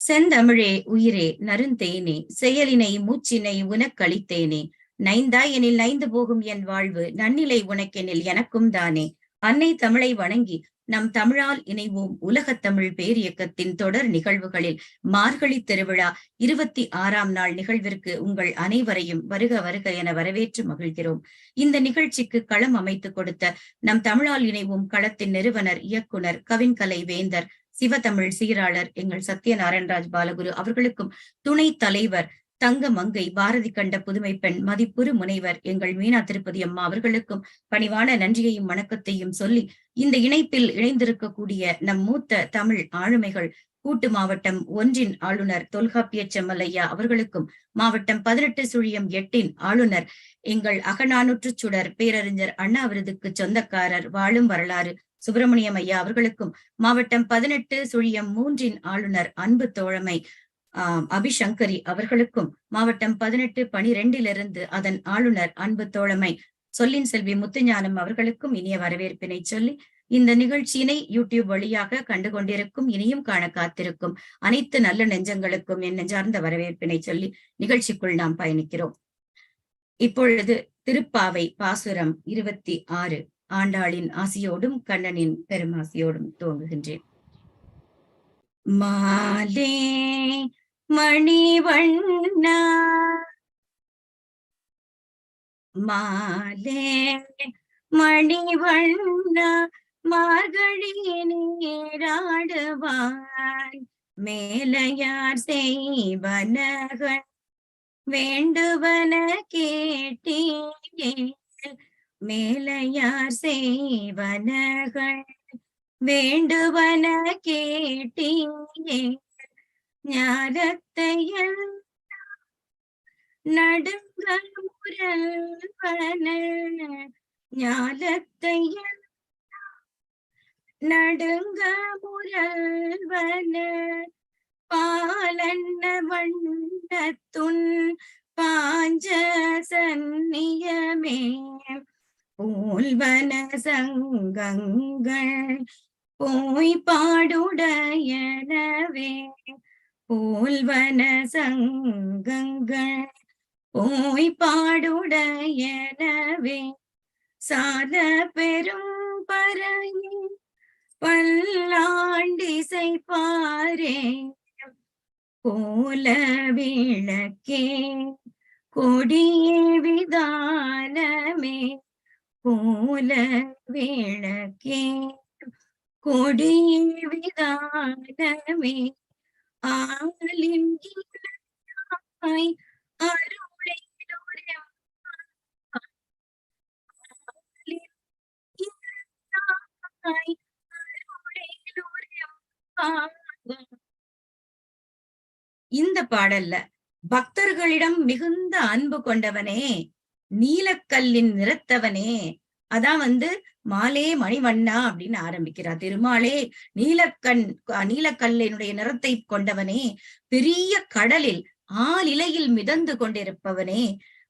செந்தமிழே உயிரே நருந்தேனே செயலினை மூச்சினை உனக்களித்தேனே. நைந்தாயெனில் நைந்து போகும் என் வாழ்வு நன்னிலை உனக்கெனில் எனக்கும் தானே. அன்னை தமிழை வணங்கி நம் தமிழால் இணைவோம் உலகத் தமிழ் பேரியக்கத்தின் தொடர் நிகழ்வுகளில் மார்கழி திருவிழா இருபத்தி ஆறாம் நாள் நிகழ்விற்கு உங்கள் அனைவரையும் வருக வருக என வரவேற்று மகிழ்கிறோம். இந்த நிகழ்ச்சிக்கு களம் அமைத்துக் கொடுத்த நம் தமிழால் இணைவோம் களத்தின் நிறுவனர் இயக்குனர் கவின்கலை வேந்தர் சிவதமிழ் சீராளர் எங்கள் சத்யநாராயணராஜ் பாலகுரு அவர்களுக்கும் துணை தலைவர் தங்க மங்கை பாரதி கண்ட புதுமை பெண் மதிப்புறு முனைவர் எங்கள் மீனா திருப்பதி அம்மா அவர்களுக்கும் பணிவான நன்றியையும் வணக்கத்தையும் சொல்லி இந்த இணைப்பில் இணைந்திருக்கக்கூடிய நம் மூத்த தமிழ் ஆளுமைகள் கூட்டு மாவட்டம் ஒன்றின் ஆளுநர் தொல்காப்பிய செம்மலையா அவர்களுக்கும் மாவட்டம் பதினெட்டு சுழியம் எட்டின் ஆளுநர் எங்கள் அகநானூற்று சுடர் பேரறிஞர் அண்ணா விருதுக்கு சொந்தக்காரர் வாழும் வரலாறு சுப்பிரமணியம் ஐயா அவர்களுக்கும் மாவட்டம் பதினெட்டு சுழியம் மூன்றின் ஆளுநர் அன்பு தோழமை ஆஹ் அபிசங்கரி அவர்களுக்கும் மாவட்டம் பதினெட்டு பனிரெண்டிலிருந்து அதன் ஆளுநர் அன்பு தோழமை சொல்லின் செல்வி முத்துஞானம் அவர்களுக்கும் இனிய வரவேற்பினை சொல்லி இந்த நிகழ்ச்சியினை யூடியூப் வழியாக கண்டு கொண்டிருக்கும் இனியும் காண காத்திருக்கும் அனைத்து நல்ல நெஞ்சங்களுக்கும் என் நெஞ்சார்ந்த வரவேற்பினை சொல்லி நிகழ்ச்சிக்குள் நாம் பயணிக்கிறோம். இப்பொழுது திருப்பாவை பாசுரம் இருபத்தி ஆறு. ஆண்டாளின் ஆசியோடும் கண்ணனின் பெருமாசியோடும் துவங்குகின்றேன். மாலே மணிவண்ணா. மாலே மணிவண்ணா மார்கழி நீராடுவாய். மேலையார் செய்வனகள் வேண்டுவன கேட்டீயே மேலையார் செய்வனகள் வேண்டுவன கேட்டீயே ஞானத்தையல் நடுங்கள் முரல்வன ஞானத்தையல் நடுங்க முரல்வன பாலன்ன வண்ணத்துன் பாஞ்ச சன்னியமே போல்வன சங்கங்கள் போய் பாடுடையனவே. போல்வன சங்கங்கள் போய் பாடுடையனவே. சாத பெரும் பறையே பல்லாண்டிசை பாரே. கோல விளக்கே கொடிய விதானமே. கோல விளக்கே கொடியே விதானமே ஆலின் இளமாய் அருளையுடைய ஆலின் இளமாய் அருளையுடைய இந்த பாடல்ல பக்தர்களிடம் மிகுந்த அன்பு கொண்டவனே நீலக்கல்லின் நிறத்தவனே அதான் வந்து மாலே மணிவண்ணா அப்படின்னு ஆரம்பிக்கிறார் திருமாலே நீலக்கண் நீலக்கல்லினுடைய நிறத்தை கொண்டவனே பெரிய கடலில் ஆளிலையில் மிதந்து கொண்டிருப்பவனே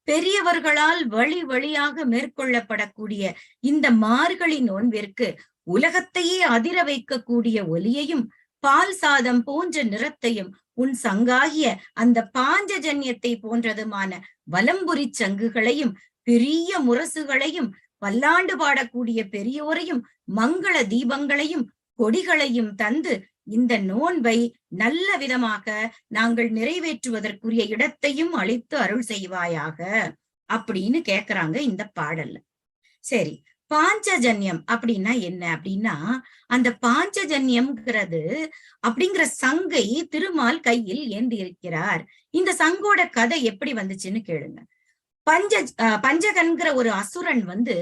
பெரியவர்களால் வழி வழியாக மேற்கொள்ளப்படக்கூடிய இந்த மார்கழி நோன்பிற்கு உலகத்தையே அதிர வைக்கக்கூடிய ஒலியையும் பால் சாதம் போன்ற நிறத்தையும் உன் சங்காகிய அந்த பாஞ்சஜன்யத்தை போன்றதுமான வலம்புரி சங்குகளையும் பெரிய முரசுகளையும் பல்லாண்டு பாடக்கூடிய பெரியோரையும் மங்கள தீபங்களையும் கொடிகளையும் தந்து இந்த நோன்பை நல்ல விதமாக நாங்கள் நிறைவேற்றுவதற்குரிய இடத்தையும் அளித்து அருள் செய்வாயாக? அப்படின்னு கேக்குறாங்க இந்த பாடல்ல. சரி பாஞ்சஜன்யம் அப்படின்னா என்ன? அப்படின்னா அந்த பாஞ்சஜன்யம்ங்கிறது அப்படிங்கிற சங்கை திருமால் கையில் ஏந்தி இருக்கிறார் இந்த சங்கோட கதை எப்படி வந்துச்சுன்னு கேளுங்க. பஞ்ச பஞ்சகன்கிற ஒரு அசுரன் வந்து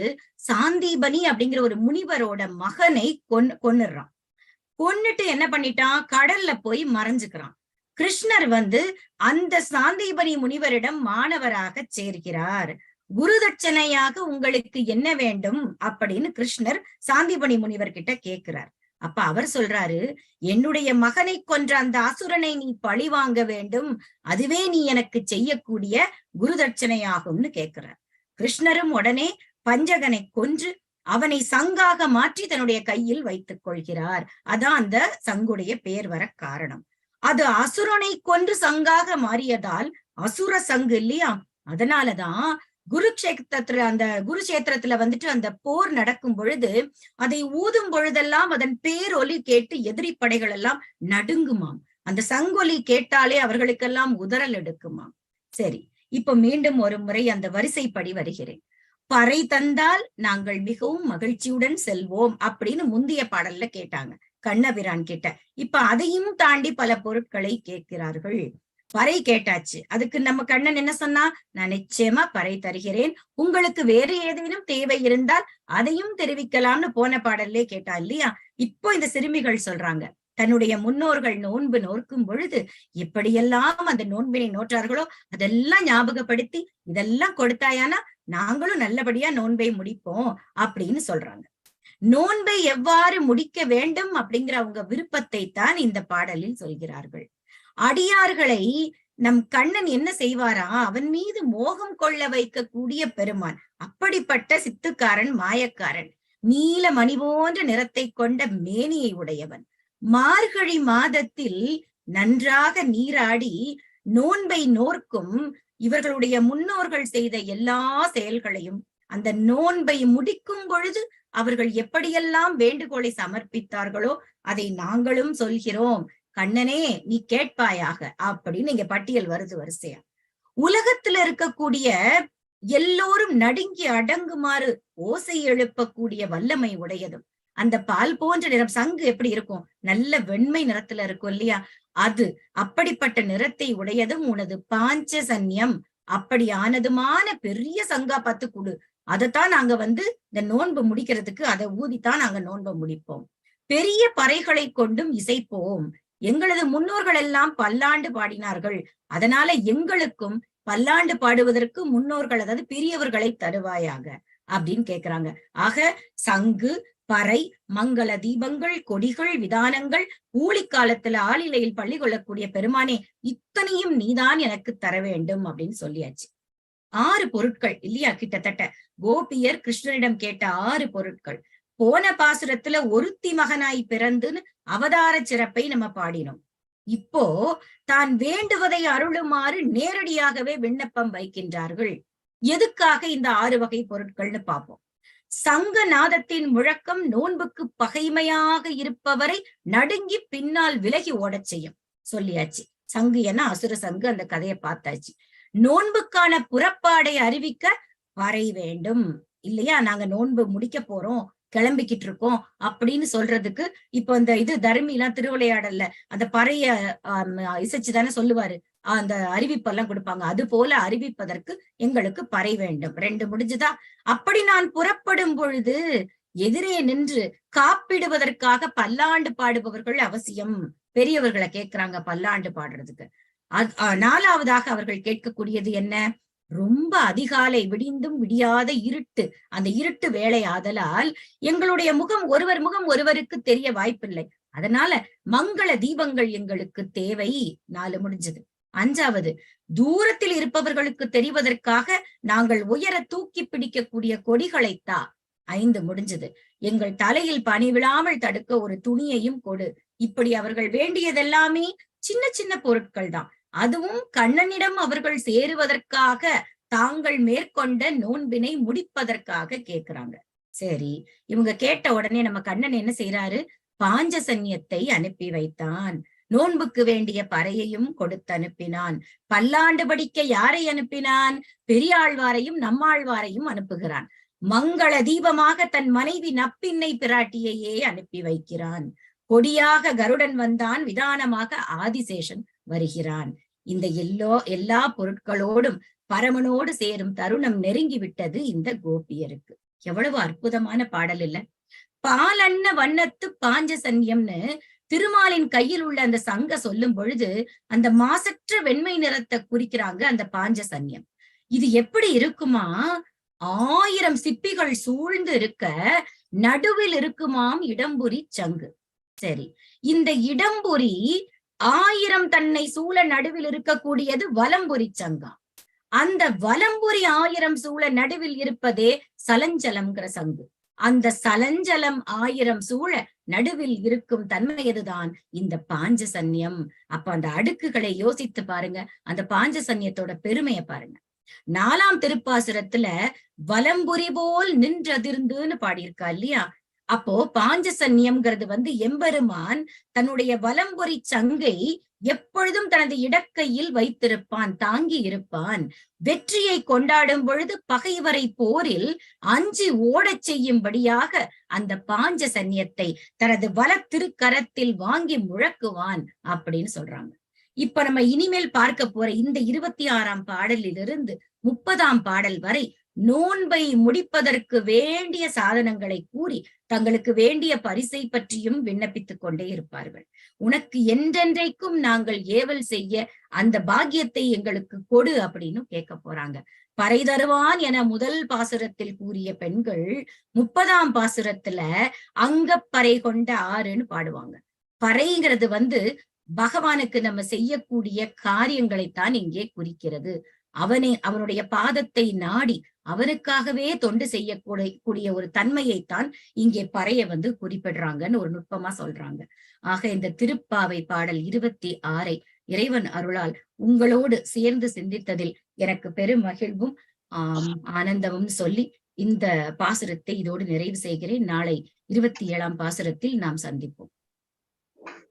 சாந்தீபனி அப்படிங்கிற ஒரு முனிவரோட மகனை கொன் கொன்னுடுறான். கொன்னுட்டு என்ன பண்ணிட்டான்? கடல்ல போய் மறைஞ்சுக்கிறான். கிருஷ்ணர் வந்து அந்த சாந்தீபனி முனிவரிடம் மாணவராக சேர்கிறார். குருதட்சணையாக உங்களுக்கு என்ன வேண்டும்? அப்படின்னு கிருஷ்ணர் சாந்திபணி முனிவர் கிட்ட கேக்குறார். அப்ப அவர் சொல்றாரு என்னுடைய மகனை கொன்ற அந்த அசுரனை நீ பழி வாங்க வேண்டும். அதுவே நீ எனக்கு செய்யக்கூடிய குருதட்சணையாகும்னு கேக்குறார். கிருஷ்ணரும் உடனே பஞ்சகனை கொன்று அவனை சங்காக மாற்றி தன்னுடைய கையில் வைத்துக் கொள்கிறார். அதான் அந்த சங்குடைய பெயர் வர காரணம். அது அசுரனை கொன்று சங்காக மாறியதால் அசுர சங்கு இல்லையா? அதனாலதான் குருக்ஷேத்திரத்துல அந்த குருக்ஷேத்திரத்துல வந்துட்டு அந்த போர் நடக்கும் பொழுது அதை ஊதும் பொழுதெல்லாம் அதன் பேரொலி கேட்டு எதிரி படைகள் எல்லாம் நடுங்குமாம். அந்த சங்கொலி கேட்டாலே அவர்களுக்கெல்லாம் உதறல் எடுக்குமாம். சரி இப்ப மீண்டும் ஒரு முறை அந்த வரிசைப்படி வருகிறேன். பறை தந்தால் நாங்கள் மிகவும் மகிழ்ச்சியுடன் செல்வோம் அப்படின்னு முந்தைய பாடல்ல கேட்டாங்க. கண்ணபிரான் கிட்ட. இப்ப அதையும் தாண்டி பல பொருட்களை கேட்கிறார்கள். பறை கேட்டாச்சு. அதுக்கு நம்ம கண்ணன் என்ன சொன்னா நான் நிச்சயமா பறை தருகிறேன். உங்களுக்கு வேறு ஏதேனும் தேவை இருந்தால் அதையும் தெரிவிக்கலாம்னு போன பாடல்லே கேட்டா இல்லையா? இப்போ இந்த சிறுமிகள் சொல்றாங்க. தன்னுடைய முன்னோர்கள் நோன்பு நோக்கும் பொழுது எப்படியெல்லாம் அந்த நோன்பினை நோற்றார்களோ அதெல்லாம் ஞாபகப்படுத்தி இதெல்லாம் கொடுத்தாயானா நாங்களும் நல்லபடியா நோன்பை முடிப்போம் அப்படின்னு சொல்றாங்க. நோன்பை எவ்வாறு முடிக்க வேண்டும் அப்படிங்கிற அவங்க விருப்பத்தை தான் இந்த பாடலில் சொல்கிறார்கள். அடியார்களை நம் கண்ணன் என்ன செய்வாரா? அவன் மீது மோகம் கொள்ள வைக்கக்கூடிய பெருமான். அப்படிப்பட்ட சித்துக்காரன் மாயக்காரன். நீல மணி போன்ற நிறத்தை கொண்ட மேனியை உடையவன். மார்கழி மாதத்தில் நன்றாக நீராடி நோன்பை நோர்க்கும் இவர்களுடைய முன்னோர்கள் செய்த எல்லா செயல்களையும் அந்த நோன்பை முடிக்கும் பொழுது அவர்கள் எப்படியெல்லாம் வேண்டுகோளை சமர்ப்பித்தார்களோ அதை நாங்களும் சொல்கிறோம். கண்ணனே நீ கேட்பாயாக அப்படின்னு இங்க பட்டியல் வருது வரிசையா. உலகத்துல இருக்கக்கூடிய எல்லோரும் நடுங்கி அடங்குமாறு ஓசை எழுப்பக்கூடிய வல்லமை உடையதும் அந்த பால் போன்ற நிறம் சங்கு எப்படி இருக்கும்? நல்ல வெண்மை நிறத்துல இருக்கும் இல்லையா? அது அப்படிப்பட்ட நிறத்தை உடையதும் உனது பாஞ்சசன்யம் அப்படியானதுமான பெரிய சங்கா பத்து குழு அதைத்தான் நாங்க வந்து இந்த நோன்பு முடிக்கிறதுக்கு அதை ஊதித்தான் நாங்க நோன்பு முடிப்போம். பெரிய பறைகளை கொண்டும் இசைப்போம். எங்களது முன்னோர்கள் எல்லாம் பல்லாண்டு பாடினார்கள். அதனால எங்களுக்கும் பல்லாண்டு பாடுவதற்கு முன்னோர்கள் அதாவது பெரியவர்களை தருவாயாக அப்படின்னு கேக்குறாங்க. ஆக சங்கு பறை மங்கள தீபங்கள் கொடிகள் விதானங்கள் ஊழிக்காலத்துல ஆளிலையில் பள்ளி கொள்ளக்கூடிய பெருமானே இத்தனையும் நீதான் எனக்கு தர வேண்டும் அப்படின்னு சொல்லியாச்சு. ஆறு பொருட்கள் இல்லையா? கிட்டத்தட்ட கோபியர் கிருஷ்ணனிடம் கேட்ட ஆறு பொருட்கள். போன பாசுரத்துல ஒருத்தி மகனாய் பிறந்துன்னு அவதார சிறப்பை நம்ம பாடினோம். இப்போ தான் வேண்டுவதை அருளுமாறு நேரடியாகவே விண்ணப்பம் வைக்கின்றார்கள். எதுக்காக இந்த ஆறு வகை பொருட்கள்னு பார்ப்போம். சங்க நாதத்தின் முழக்கம் நோன்புக்கு பகைமையாக இருப்பவரை நடுங்கி பின்னால் விலகி ஓடச் செய்யும். சொல்லியாச்சு. சங்கு என அசுர சங்கு அந்த கதையை பார்த்தாச்சு. நோன்புக்கான புறப்பாடை அறிவிக்க வரை வேண்டும். இல்லையா? நாங்க நோன்பு முடிக்க போறோம் கிளம்பிக்கிட்டு இருக்கோம் அப்படின்னு சொல்றதுக்கு இப்ப இந்த இது தர்மி எல்லாம் திருவிளையாடல்ல அந்த பறைய இசைச்சு தானே சொல்லுவாரு. அந்த அறிவிப்பெல்லாம் கொடுப்பாங்க. அது போல அறிவிப்பதற்கு எங்களுக்கு பறை வேண்டும். ரெண்டு முடிஞ்சுதா? அப்படி நான் புறப்படும் பொழுது எதிரே நின்று காப்பிடுவதற்காக பல்லாண்டு பாடுபவர்கள் அவசியம். பெரியவர்களை கேட்கிறாங்க பல்லாண்டு பாடுறதுக்கு. நாலாவதாக அவர்கள் கேட்கக்கூடியது என்ன? ரொம்ப அதிகாலை விடிந்தும் விடியாத இருட்டு. அந்த இருட்டு வேலை ஆதலால் எங்களுடைய முகம் ஒருவர் முகம் ஒருவருக்கு தெரிய வாய்ப்பில்லை. அதனால மங்கள தீபங்கள் எங்களுக்கு தேவை. நாலு முடிஞ்சது. அஞ்சாவது தூரத்தில் இருப்பவர்களுக்கு தெரிவதற்காக நாங்கள் உயர தூக்கி பிடிக்கக்கூடிய கொடிகளைத்தா ஐந்து முடிஞ்சது. எங்கள் தலையில் பனி விழாமல் தடுக்க ஒரு துணியையும் கொடு. இப்படி அவர்கள் வேண்டியதெல்லாமே சின்ன சின்ன பொருட்கள் தான் அதுவும் கண்ணனிடம் அவர்கள் சேருவதற்காக தாங்கள் மேற்கொண்ட நோன்பினை முடிப்பதற்காக கேக்குறாங்க சரி இவங்க கேட்ட உடனே நம்ம கண்ணன் என்ன செய்யறாரு பாஞ்சசன்யத்தை அனுப்பி வைத்தான். நோன்புக்கு வேண்டிய பறையையும் கொடுத்து அனுப்பினான். பல்லாண்டு படிக்க யாரை அனுப்பினான்? பெரியாழ்வாரையும் நம்மாழ்வாரையும் அனுப்புகிறான். மங்கள தீபமாக தன் மனைவி நப்பின்னை பிராட்டியையே அனுப்பி வைக்கிறான். கொடியாக கருடன் வந்தான். விதானமாக ஆதிசேஷன் வருகிறான். இந்த எல்லோ எல்லா பொருட்களோடும் பரமனோடு சேரும் தருணம் நெருங்கி விட்டது இந்த கோபியருக்கு. எவ்வளவு அற்புதமான பாடல் இல்ல. பாலன்ன வண்ணத்து பாஞ்சசன்யம்னு திருமாலின் கையில் உள்ள அந்த சங்க சொல்லும் பொழுது அந்த மாசற்ற வெண்மை நிறத்தை குறிக்கிறாங்க அந்த பாஞ்சசன்யம். இது எப்படி இருக்குமா? ஆயிரம் சிப்பிகள் சூழ்ந்து இருக்க நடுவில் இருக்குமாம் இடம்புரி சங்கு. சரி இந்த இடம்புரி ஆயிரம் தன்னை சூழ நடுவில் இருக்கக்கூடியது வலம்புரி சங்கம். அந்த வலம்புரி ஆயிரம் சூழ நடுவில் இருப்பதே சலஞ்சலம்ங்கிற சங்கு. அந்த சலஞ்சலம் ஆயிரம் சூழ நடுவில் இருக்கும் தன்மையதுதான் இந்த பாஞ்ச சன்யம் அப்ப அந்த அடுக்குகளை யோசித்து பாருங்க. அந்த பாஞ்ச சன்யத்தோட பெருமையை பாருங்க. நாலாம் திருப்பாசுரத்துல வலம்புரி போல் நின்றதிர்ந்துன்னு பாடியிருக்கா இல்லையா? அப்போ பாஞ்சசன்யம்ங்கிறது வந்து எம்பெருமான் தன்னுடைய வலம்பொறி சங்கை எப்பொழுதும் தனது இடக்கையில் வைத்திருப்பான் தாங்கி இருப்பான். வெற்றியை கொண்டாடும் பொழுது பகைவரை போரில் அஞ்சி ஓடச் செய்யும்படியாக அந்த பாஞ்ச சன்னியத்தை தனது வல திருக்கரத்தில் வாங்கி முழக்குவான் அப்படின்னு சொல்றாங்க. இப்ப நம்ம இனிமேல் பார்க்க போற இந்த இருபத்தி ஆறாம் பாடலிலிருந்து முப்பதாம் பாடல் வரை நோன்பை முடிப்பதற்கு வேண்டிய சாதனங்களை கூறி தங்களுக்கு வேண்டிய பரிசை பற்றியும் விண்ணப்பித்துக் கொண்டே இருப்பார்கள். உனக்கு என்றென்றைக்கும் நாங்கள் ஏவல் செய்ய அந்த பாக்கியத்தை எங்களுக்கு கொடு அப்படின்னு கேட்க போறாங்க. பறை தருவான் என முதல் பாசுரத்தில் கூறிய பெண்கள் முப்பதாம் பாசுரத்துல அங்கப்பறை கொண்ட ஆறுன்னு பாடுவாங்க. பறைங்கிறது வந்து பகவானுக்கு நம்ம செய்யக்கூடிய காரியங்களைத்தான் இங்கே குறிக்கிறது. அவனை அவனுடைய பாதத்தை நாடி அவருக்காகவே தொண்டு செய்யக்கூடிய கூடிய ஒரு தன்மையைத்தான் இங்கே பறைய வந்து குறிப்பிடுறாங்கன்னு ஒரு நுட்பமா சொல்றாங்க. ஆக இந்த திருப்பாவை பாடல் இருபத்தி ஆறை இறைவன் அருளால் உங்களோடு சேர்ந்து சிந்தித்ததில் எனக்கு பெரும் மகிழ்வும் ஆஹ் ஆனந்தமும் சொல்லி இந்த பாசுரத்தை இதோடு நிறைவு செய்கிறேன். நாளை இருபத்தி ஏழாம் பாசுரத்தில் நாம் சந்திப்போம்.